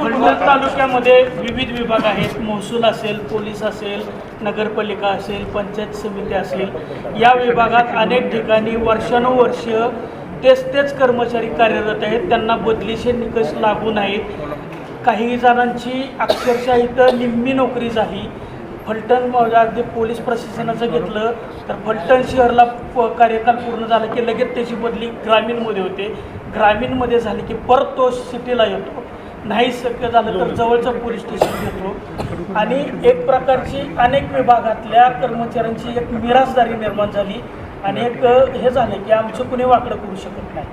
फलटण तालुक्यामध्ये विविध विभाग आहेत. महसूल असेल पोलीस असेल नगरपालिका असेल पंचायत समिती असेल. या विभागात अनेक ठिकाणी वर्षानुवर्ष तेच तेच कर्मचारी कार्यरत आहेत. त्यांना बदलीचे निकष लागू नाहीत. काही जणांची अक्षरशः इथं निम्मी नोकरी झाली फलटण अगदी पोलीस प्रशासनाचं घेतलं तर फलटण शहरला प- कार्यकाल पूर्ण झाला की लगेच त्याची बदली ग्रामीणमध्ये होते. ग्रामीणमध्ये झाली की परत तो सिटीला येतो. नाही शक्य झालं तर जवळचं पोलीस स्टेशन घेतो. आणि एक प्रकारची अनेक विभागातल्या कर्मचाऱ्यांची एक मिरासदारी निर्माण झाली. आणि एक हे झालं की आमचं कुणी वाकडं करू शकत नाही.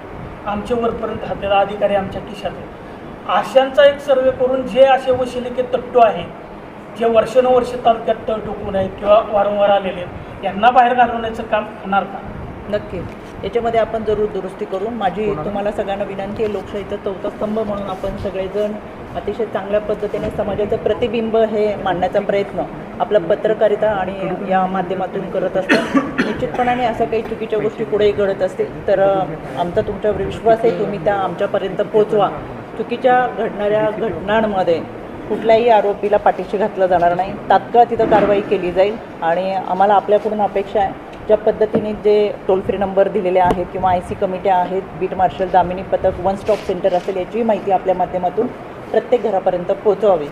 आमच्या वरपर्यंत हाताला अधिकारी आमच्या खिशात आशांचा अशांचा एक सर्वे करून जे असे वशिलिके तट्टू आहेत जे वर्षानुवर्ष तालुक्यात तळ टोकून आहेत किंवा वारंवार आलेले आहेत यांना बाहेर घालवण्याचं काम होणार का? नक्की. याच्यामध्ये आपण जरूर दुरुस्ती करू माझी तुम्हाला सगळ्यांना विनंती आहे लोकशाहीचा चौथा स्तंभ म्हणून आपण सगळेजण अतिशय चांगल्या पद्धतीने समाजाचं प्रतिबिंब हे मांडण्याचा प्रयत्न आपला पत्रकारिता आणि या माध्यमातून करत असतो. निश्चितपणाने अशा काही चुकीच्या गोष्टी पुढे घडत असतील तर आमचा तुमच्यावर विश्वास आहे तुम्ही त्या आमच्यापर्यंत पोचवा चुकीच्या घडणाऱ्या घटनांमध्ये कुठल्याही आरोपीला पाठीशी घातलं जाणार नाही. तात्काळ तिथं कारवाई केली जाईल आणि आम्हाला आपल्याकडून अपेक्षा आहे. ज्या पद्धतीने जे टोल फ्री नंबर दिलेले आहेत किंवा आय सी कमिट्या आहेत बीट मार्शल दामिनी पथक वन स्टॉप सेंटर असेल याचीही माहिती आपल्या माध्यमातून प्रत्येक घरापर्यंत पोहोचवावी.